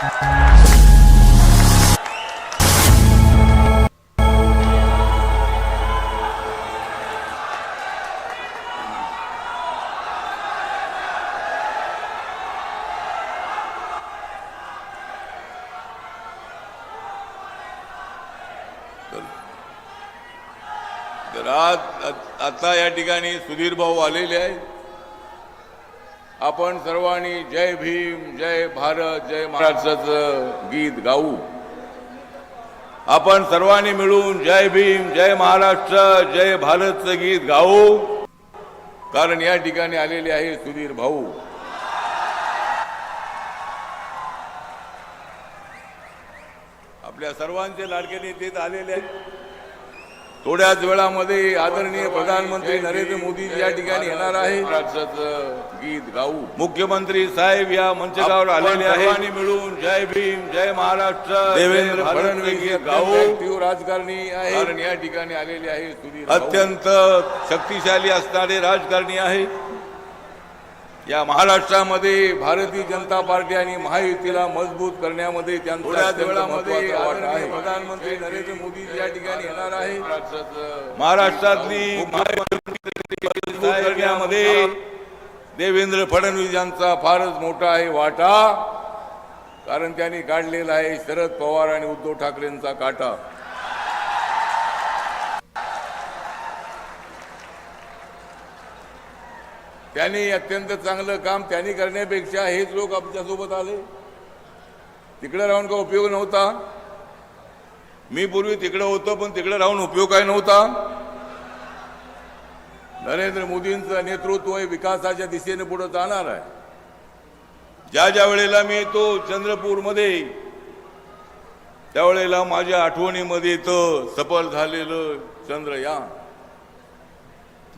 तर आज आता या ठिकाणी सुधीर भाऊ आलेले आहेत. आपण सर्वांनी जय भीम जय भारत जय महाराष्ट्राचं गीत गाऊ. आपण सर्वांनी मिळून जय भीम जय महाराष्ट्र जय भारतचं गीत गाऊ. कारण या ठिकाणी आलेले आहे सुधीर भाऊ. आपल्या सर्वांचे लाडके नेते आलेले आहेत. थोड्याच वेळामध्ये आदरणीय प्रधानमंत्री नरेंद्र मोदी या ठिकाणी येणार आहे गीत गाऊ. मुख्यमंत्री साहेब या मंचावर आलेले आहे आणि मिळून जय भीम जय महाराष्ट्र देवेंद्र फडणवीस गाऊ. राजकारणी आहे या ठिकाणी आलेले आहे अत्यंत शक्तिशाली असणारे राजकारणी आहे या महाराष्ट्रामध्ये भारतीय जनता पार्टी आणि महायुतीला मजबूत करण्यामध्ये त्यांचा वेळामध्ये प्रधानमंत्री नरेंद्र मोदी या ठिकाणी येणार आहे. महाराष्ट्रातली करण्यामध्ये देवेंद्र फडणवीस यांचा फारच मोठा आहे वाटा कारण त्यांनी काढलेला आहे शरद पवार आणि उद्धव ठाकरेंचा काटा. त्यांनी अत्यंत चांगलं काम त्यांनी करण्यापेक्षा हेच लोक आमच्यासोबत आले. तिकडे राहून का उपयोग नव्हता. मी पूर्वी तिकडे होतो पण तिकडे राहून उपयोग काय नव्हता. नरेंद्र मोदींचं नेतृत्व हे विकासाच्या दिशेने पुढे जाणार आहे. ज्या ज्या वेळेला मी येतो चंद्रपूरमध्ये त्यावेळेला माझ्या आठवणीमध्ये येतं सफल झालेलं चंद्रयान.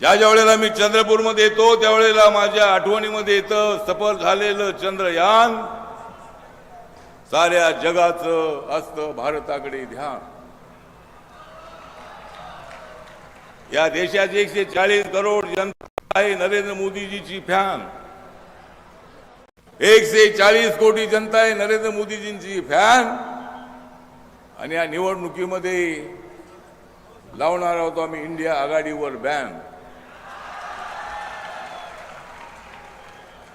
ज्या ज्या वेळेला मी चंद्रपूरमध्ये येतो त्यावेळेला माझ्या आठवणीमध्ये येतं सफल झालेलं चंद्रयान. साऱ्या जगाचं असतं भारताकडे ध्यान. या देशाची एकशे चाळीस करोड जनता आहे नरेंद्र मोदीजीची फॅन. एकशे चाळीस कोटी जनता आहे नरेंद्र मोदीजींची फॅन. आणि या निवडणुकीमध्ये लावणार आहोत आम्ही इंडिया आघाडीवर बॅन.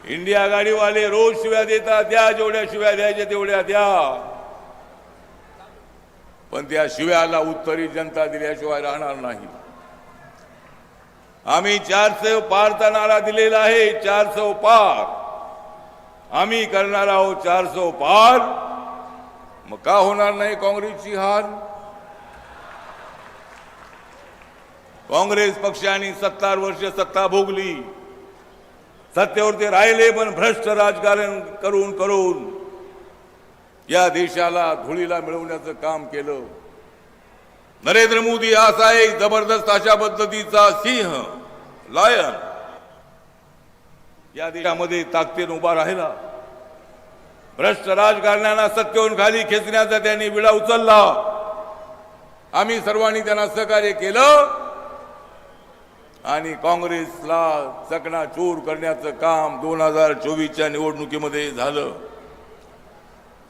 इंडिया आघाडीवाले रोज शिव्या देतात द्या जेवढ्या शिव्या द्यायच्या तेवढ्या द्या. पण त्या शिव्याला उत्तरी जनता दिल्याशिवाय राहणार नाही. आम्ही चारशे पारचा नारा दिलेला आहे चारशे पार. आम्ही करणार आहोत चारशे पार. मग का होणार नाही काँग्रेसची हार? काँग्रेस पक्षाने सत्तार वर्ष सत्ता भोगली. सत्तेवरती राहिले पण भ्रष्ट राजकारण करून करून या देशाला धुळीला मिळवण्याचं काम केलं. नरेंद्र मोदी असा एक जबरदस्त अशा पद्धतीचा सिंह लायन या देशामध्ये ताकदीन उभा राहिला. भ्रष्ट राजकारण्यांना सत्तेहून खाली खेचण्याचा त्यांनी विडा उचलला. आम्ही सर्वांनी त्यांना सहकार्य केलं. आणि काँग्रेसला चकणाचूर करण्याचं काम दोन हजार चोवीसच्या निवडणुकीमध्ये झालं.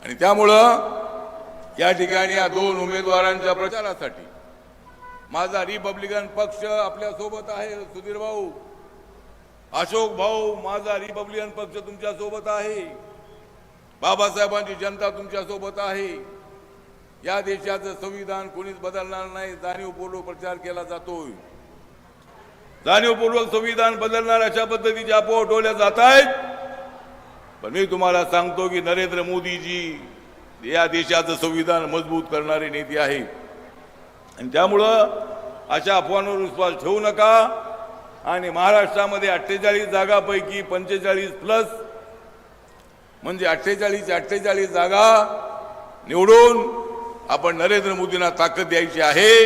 आणि त्यामुळं या ठिकाणी या दोन उमेदवारांच्या प्रचारासाठी माझा रिपब्लिकन पक्ष आपल्यासोबत आहे सुधीर भाऊ. अशोक भाऊ माझा रिपब्लिकन पक्ष तुमच्यासोबत आहे. बाबासाहेबांची जनता तुमच्यासोबत आहे. या देशाचं संविधान कोणीच बदलणार नाही जाणीवपूर्वक प्रचार केला जातोय. जाणीवपूर्वक संविधान बदलणार अशा पद्धतीचे अफवा उठवल्या जात आहेत. पण मी तुम्हाला सांगतो की नरेंद्र मोदीजी या देशाचं संविधान मजबूत करणारे नेते आहे आणि त्यामुळं अशा अफवांवर विश्वास ठेवू नका. आणि महाराष्ट्रामध्ये अठ्ठेचाळीस जागापैकी पंचेचाळीस प्लस म्हणजे अठ्ठेचाळीस अठ्ठेचाळीस जागा निवडून आपण नरेंद्र मोदींना ताकद द्यायची आहे.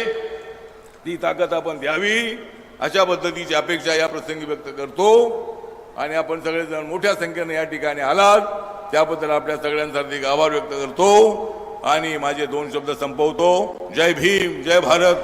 ती ताकद आपण द्यावी. अशा पद्धतीची अपेक्षा या प्रसंगी व्यक्त करतो. आणि आपण सगळेजण मोठ्या संख्येने या ठिकाणी आलात. त्याबद्दल आपल्या सगळ्यांसाठी आभार व्यक्त करतो. आणि माझे दोन शब्द संपवतो. जय भीम जय भारत.